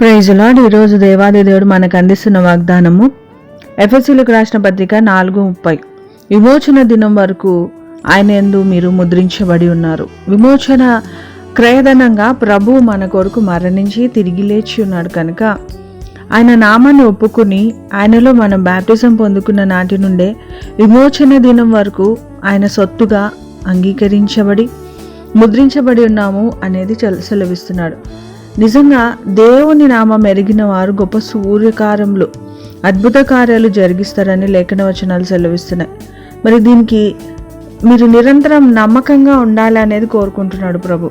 ప్రైజులాడ్ ఈరోజు దేవాది దేవుడు మనకు అందిస్తున్న వాగ్దానము ఎఫ్ఎస్సీలకు రాసిన పత్రిక నాలుగు ముప్పై. విమోచన దినం వరకు ఆయన ఎందు మీరు ముద్రించబడి ఉన్నారు. విమోచన క్రయధనంగా ప్రభు మన కొరకు మరణించి తిరిగి లేచి ఉన్నాడు కనుక ఆయన నామాన్ని ఒప్పుకుని ఆయనలో మనం బ్యాప్టిజం పొందుకున్న నాటి నుండే విమోచన దినం వరకు ఆయన సొత్తుగా అంగీకరించబడి ముద్రించబడి ఉన్నాము అనేది సెలవిస్తున్నాడు. నిజంగా దేవుని నామం ఎరిగిన వారు గొప్ప సూర్యకారములు అద్భుత కార్యాలు జరిగిస్తారని లేఖన వచనాలు సెలవిస్తున్నాయి. మరి దీనికి మీరు నిరంతరం నమ్మకంగా ఉండాలి అనేది కోరుకుంటున్నాడు ప్రభు.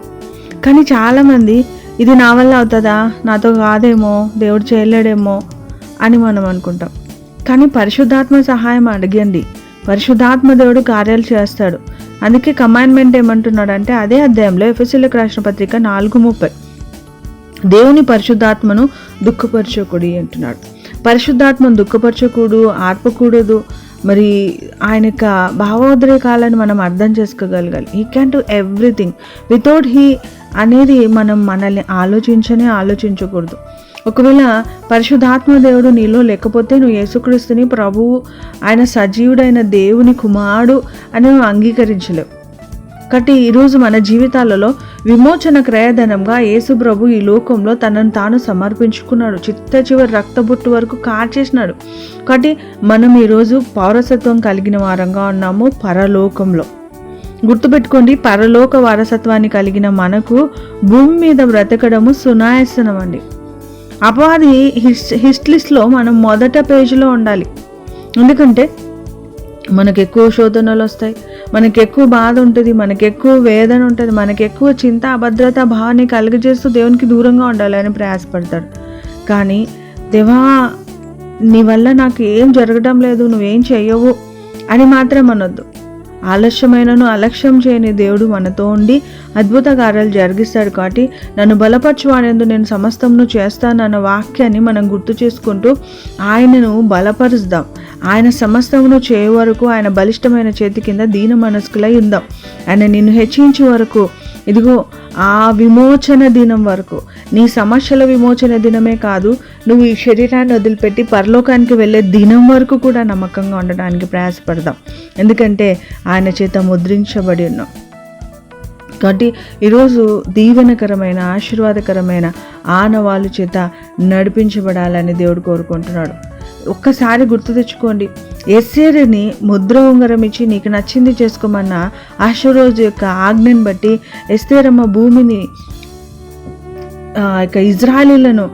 కానీ చాలామంది ఇది నా వల్ల అవుతుందా? నాతో కాదేమో? దేవుడు చేయలేడేమో? అని మనం అనుకుంటాం. కానీ పరిశుద్ధాత్మ సహాయం అడిగండి. పరిశుద్ధాత్మ దేవుడు కార్యాలు చేస్తాడు. అందుకే కమాండ్మెంట్ ఏమంటున్నాడు అంటే అదే అధ్యాయంలో ఎఫ్ఎస్సీలకు రాసిన పత్రిక నాలుగు ముప్పై. దేవుని పరిశుద్ధాత్మను దుఃఖపరచకూడి అంటున్నాడు. పరిశుద్ధాత్మను దుఃఖపరచకూడదు ఆర్పకూడదు. మరి ఆయన యొక్క భావోద్రేకాలను మనం అర్థం చేసుకోగలగాలి. He can do everything without he అనేది మనం మనల్ని ఆలోచించనే ఆలోచించకూడదు. ఒకవేళ పరిశుద్ధాత్మ దేవుడు నీలో లేకపోతే నువ్వు యేసుక్రీస్తుని ప్రభువు ఆయన సజీవుడైన దేవుని కుమారుడు అని నువ్వు అంగీకరించలేవు. కాబట్టి ఈరోజు మన జీవితాలలో విమోచన క్రయధనంగా యేసుప్రభు ఈ లోకంలో తనను తాను సమర్పించుకున్నాడు. చిత్త చివరి రక్తబొట్టు వరకు కార్చేసినాడు. కాబట్టి మనం ఈరోజు పౌరసత్వం కలిగిన వారంగా ఉన్నాము పరలోకంలో. గుర్తుపెట్టుకోండి పరలోక వారసత్వాన్ని కలిగిన మనకు భూమి మీద బ్రతకడము సునాయాసనం అండి. అపవాది హిస్ హిస్ట్ లిస్ట్లో మనం మొదట పేజీలో ఉండాలి. ఎందుకంటే మనకు ఎక్కువ శోధనలు వస్తాయి మనకు ఎక్కువ బాధ ఉంటుంది మనకు ఎక్కువ వేదన ఉంటుంది మనకు ఎక్కువ చింత అభద్రత భావాన్ని కలుగజేస్తూ దేవునికి దూరంగా ఉండాలని ప్రయాసపడతాడు. కానీ దేవా నీ వల్ల నాకు ఏం జరగడం లేదు నువ్వేం చేయవు అని మాత్రం అనొద్దు. ఆలస్యమైనను అలక్ష్యం చేయని దేవుడు మనతో ఉండి అద్భుత కార్యాలు జరిగిస్తాడు కాబట్టి నన్ను బలపరచువాడేందు నేను సమస్తంను చేస్తానన్న వాక్యాన్ని మనం గుర్తు చేసుకుంటూ ఆయనను బలపరుస్తాం. ఆయన సమస్తమును చేయ వరకు ఆయన బలిష్టమైన చేతి కింద దీన మనస్కులై ఉందాం. ఆయన నిన్ను హెచ్చించే వరకు ఇదిగో ఆ విమోచన దినం వరకు. నీ సమస్యల విమోచన దినమే కాదు నువ్వు ఈ శరీరాన్ని వదిలిపెట్టి పరలోకానికి వెళ్ళే దినం వరకు కూడా నమ్మకంగా ఉండడానికి ప్రయాసపడదాం. ఎందుకంటే ఆయన చేత ముద్రించబడి ఉన్నాం. కాబట్టి ఈరోజు దీవెనకరమైన ఆశీర్వాదకరమైన ఆనవాళ్ళు చేత నడిపించబడాలని దేవుడు కోరుకుంటున్నాడు. ఒక్కసారి గుర్తు తెచ్చుకోండి. ఎస్సేరిని ముద్ర ఉంగరం ఇచ్చి నీకు నచ్చింది చేసుకోమన్న ఆశ్వరోజు యొక్క ఆజ్ఞను బట్టి ఎస్తేరమ్మ భూమిని యొక్క ఇజ్రాయలీలను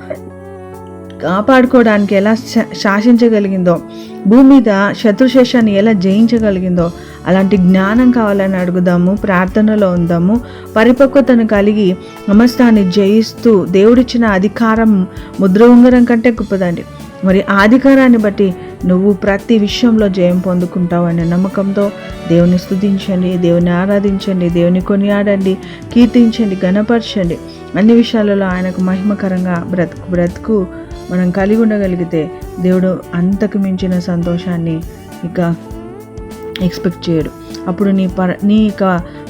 కాపాడుకోవడానికి ఎలా శా- శాసించగలిగిందో భూమి మీద శత్రుశేషాన్ని ఎలా జయించగలిగిందో అలాంటి జ్ఞానం కావాలని అడుగుదాము ప్రార్థనలో ఉందాము. పరిపక్వతను కలిగి నమస్తాన్ని జయిస్తూ దేవుడిచ్చిన అధికారం ముద్ర ఉంగరం కంటే గొప్పదండి. మరి ఆధికారాన్ని అధికారాన్ని బట్టి నువ్వు ప్రతి విషయంలో జయం పొందుకుంటావు అనే నమ్మకంతో దేవుని స్థుతించండి దేవుని ఆరాధించండి దేవుని కొనియాడండి కీర్తించండి గణపరచండి అన్ని విషయాలలో ఆయనకు మహిమకరంగా బ్రతుకు బ్రతుకు మనం కలిగి ఉండగలిగితే దేవుడు అంతకు మించిన సంతోషాన్ని ఇక ఎక్స్పెక్ట్ చేయడు. అప్పుడు నీ పర నీ యొక్క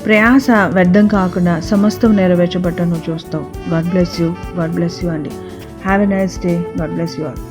ప్రయాస వ్యర్థం కాకుండా సమస్తం నెరవేర్చబట్ట నువ్వు చూస్తావు. God bless you God bless you అండి. Have a nice day God bless you all